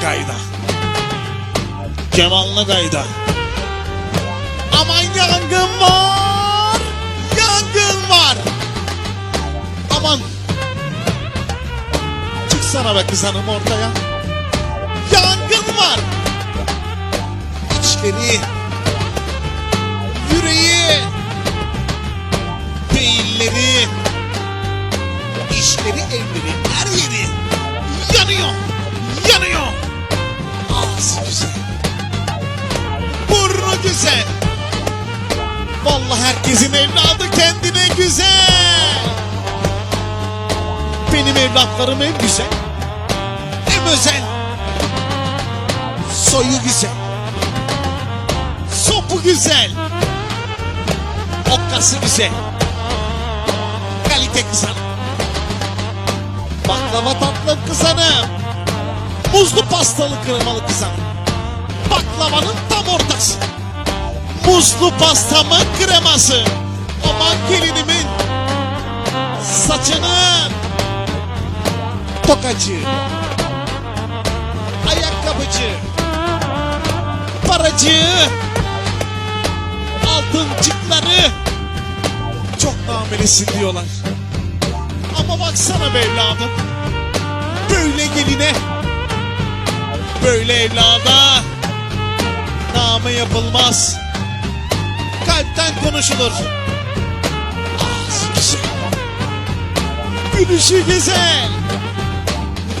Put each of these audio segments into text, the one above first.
gayda. Kemallı gayda. Aman yangın var. Yangın var. Aman. Çıksana be kız hanım ortaya. Yangın var. İçleri. Yüreği. Beyinleri. İşleri, evleri, herkesin evladı kendine güzel. Benim evlatlarım en güzel. Hem özel. Soyu güzel. Sopu güzel. Okkası güzel. Kalite kızan. Baklava tatlı kızanım. Muzlu pastalı kremalı kızanım. Baklavanın tam ortası. Muzlu pastamın kreması. Aman gelinimin saçının tokacı, ayakkabıcı, paracı, altıncıkları çok namelisin diyorlar. Ama baksana be evladım. Böyle geline, böyle evlada namı yapılmaz. Kalpten konuşulur. Gülüşü güzel.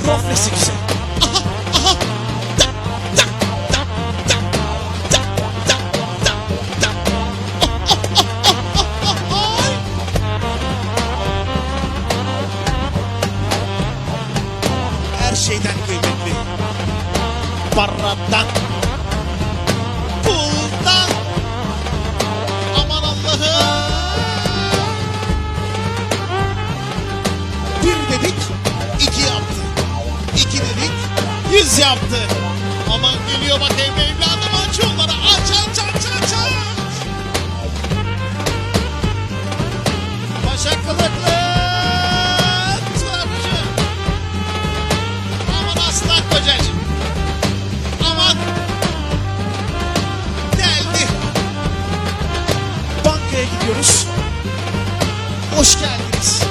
Roflesi güzel. Aha, aha. Oh, oh, oh, oh, oh, oh, ay. Her şeyden kıymetli. Paradan. Yüz yaptı. Aman geliyor bak evde evladım aç onları. Aç aç aç aç aç. Başak kılıklı. Tırcı. Aman aslan kocacığım. Aman. Geldi. Bankaya gidiyoruz. Hoş geldiniz.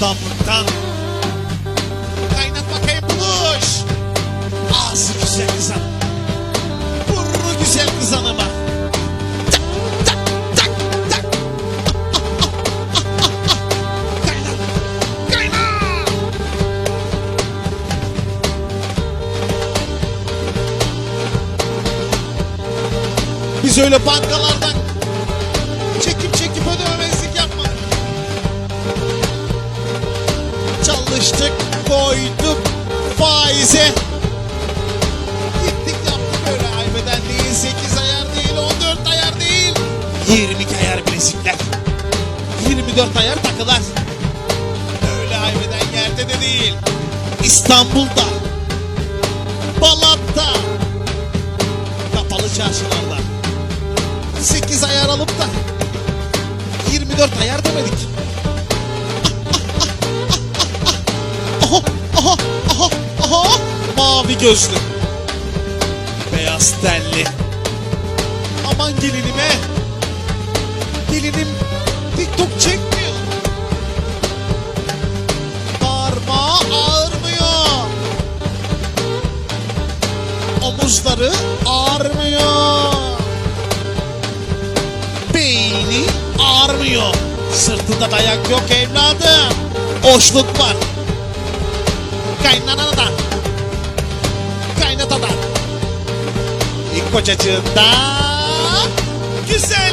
Adamlıktan. Kaynat bakayım buluş. Ağzı güzel kızan. Burnu güzel kızanıma. Biz öyle bankalardan Çalıştık, koyduk faize. Gittik yaptık öyle aybeden değil, 8 ayar değil, 14 ayar değil. 22 ayar bilezikler. 24 ayar takılar. Öyle aybeden yerde de değil. İstanbul'da, Balat'ta, kapalı çarşılarda. 8 ayar alıp da 24 ayar demedik. Gözlü. Beyaz tenli. Aman gelinime. Gelinim TikTok çekmiyor. Parmağı ağırmıyor. Omuzları ağrımıyor. Beyni ağrımıyor. Sırtında dayak yok evladım. Hoşluk var. Kaynanadan. Kaynatadan. İlk kocacığında güzelliği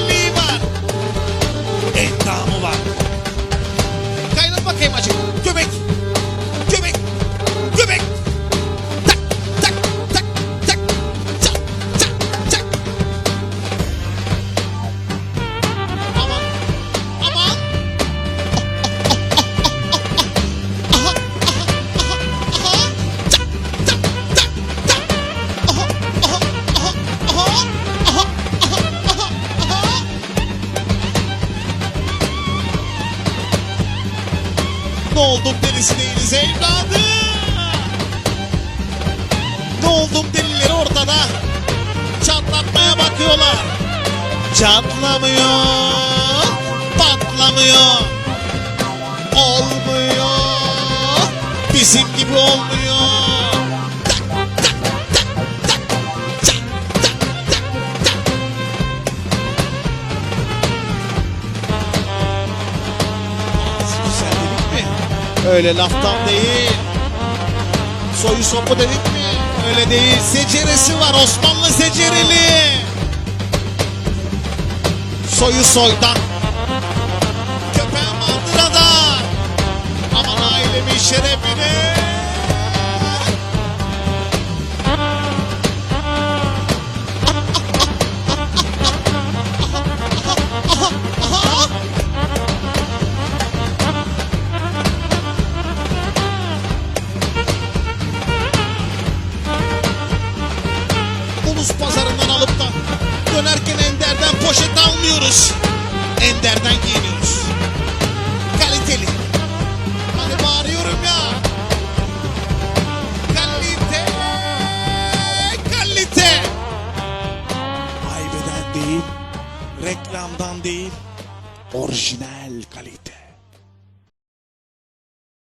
Bakıyorlar. Çatlamıyor. Patlamıyor. Olmuyor. Bizim gibi olmuyor. Öyle laftan değil. Soyu sopu dedik mi? Öyle değil. Seceresi var Osmanlı secereli. Soyu soydan. Köpeğe mandıradan. Aman ailemin şerefine. Ulus pazarından alıp da dönerken Ender'den poşet almıyoruz. Ender'den giyiniyoruz. Kaliteli. Hani bağırıyorum ya. Kalite. Kalite. Ayveden değil, reklamdan değil, orijinal kalite.